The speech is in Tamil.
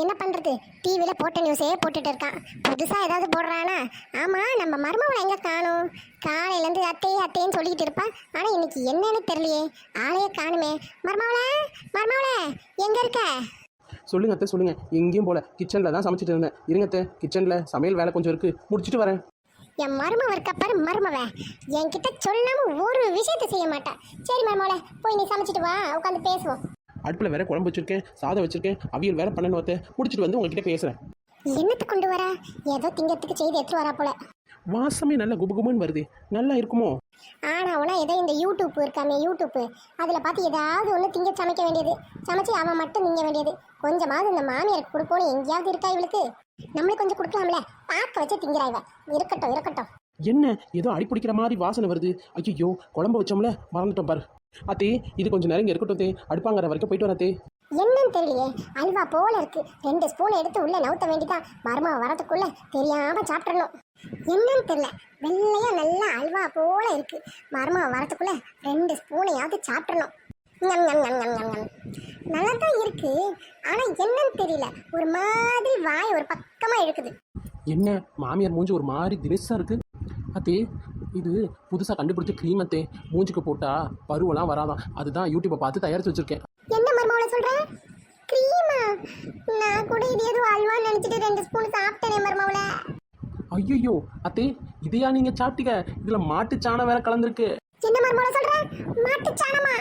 என்ன பண்றது? டிவியில போட்ட நியூஸே போட்டுட்டு இருக்கான். புதுசா ஏதாவது போடுறானா? ஆமா நம்ம மருமவளை எங்க காணும்? காலையில இருந்து அத்தையே அத்தைன்னு சொல்லிக்கிட்டு இருப்பா. ஆனா இன்னைக்கு என்னன்னு தெரியலையே. ஆளையே காணுமே. மருமவளே மருமவளே எங்க இருக்க? சொல்லுங்க அத்தை சொல்லுங்க. எங்கேயும் போல. கிச்சனில் தான் சமைச்சிட்டு இருந்தேன். இருங்க அத்தை கிச்சனில் சமையல் வேலை கொஞ்சம் இருக்கு. முடிச்சிட்டு வரேன். என் மருமவ இருக்க பாரு மருமவ. என்கிட்ட சொல்லாம ஒரு விஷயத்தை செய்ய மாட்டா. சரி மருமவளே போய் நீ சமைச்சிட்டு வா. உட்காந்து பேசுவோம். அடுப்பில் வேற குழம்பு வச்சிருக்கேன் சாதம் வச்சிருக்கேன் அவியல் வேற பண்ணணும் அத்தை. முடிச்சிட்டு வந்து உங்ககிட்ட பேசுகிறேன் என்னத்து கொண்டு வரா? ஏதோ திங்கத்துக்கு செய்தி எடுத்து வரா போல. வாசமே நல்ல குபுகுபுன்னு வருது. நல்லா இருக்குமோ? ஆனா உனா ஏதோ இந்த யூடியூப் இருக்காமே யூடியூப் அதில் பார்த்து ஏதாவது ஒன்று திங்க சமைக்க வேண்டியது. சமைச்சு அவன் மட்டும் திங்க வேண்டியது. கொஞ்சமாவது இந்த மாமியாருக்கு கொடுப்போன்னு எங்கேயாவது இருக்கா இவளுக்கு? நம்மளுக்கு கொஞ்சம் கொடுக்கலாம்ல. பார்க்க வச்சு திங்கிறா இவ. இருக்கட்டும் இருக்கட்டும். என்ன ஏதோ அடி பிடிக்கிற மாதிரி வாசனை வருது. ஐயோ குழம்பு வச்சோம்ல மறந்துட்டோம் பாரு. அத்தே இது கொஞ்சம் நேரம் இங்க இருக்கட்டும் தே. அடுப்பாங்கிற வரைக்கும் போயிட்டு வரத்தே என்னன்னு தெரியலையே. அல்வா போல இருக்கு. ரெண்டு ஸ்பூன் எடுத்து உள்ள நவுத்த வேண்டிதான். மருமக வரதுக்குள்ள தெரியாம சாப்பிடணும் என்னன்னு தெரியல. வெள்ளையா நல்லா அல்வா போல இருக்கு. மருமக வரதுக்குள்ள ரெண்டு ஸ்பூனையாவது சாப்பிடணும் ஞம், ஞம். நல்லா தான் இருக்கு. ஆனா என்னன்னு தெரியல. ஒரு மாதிரி வாய் ஒரு பக்கமா இழுக்குது. என்ன மாமியார் மூஞ்சி ஒரு மாதிரி திரிசா இருக்கு? அத்தே இது புதுசாக கண்டுபிடிச்ச க்ரீம் அத்தே. மூஞ்சிக்கு போட்டா பருவெல்லாம் வராதான் அதுதான் யூடியூப்பை பார்த்து தயாரிச்சு வச்சிருக்கேன். என்ன மருமகளை சொல்ற? கிரீமா நான் கூட இது ஏதோ அல்வான்னு நினைச்சிட்டு ரெண்டு ஸ்பூன் சாப்பிட்டேனே மருமவளை ஐயோ அத்தே இதையா நீங்க சாப்பிட்டீங்க? இதுல மாட்டு சாணம் வேற கலந்துருக்கு. என்ன மருமகளை சொல்ற? மாட்டு சாணமா?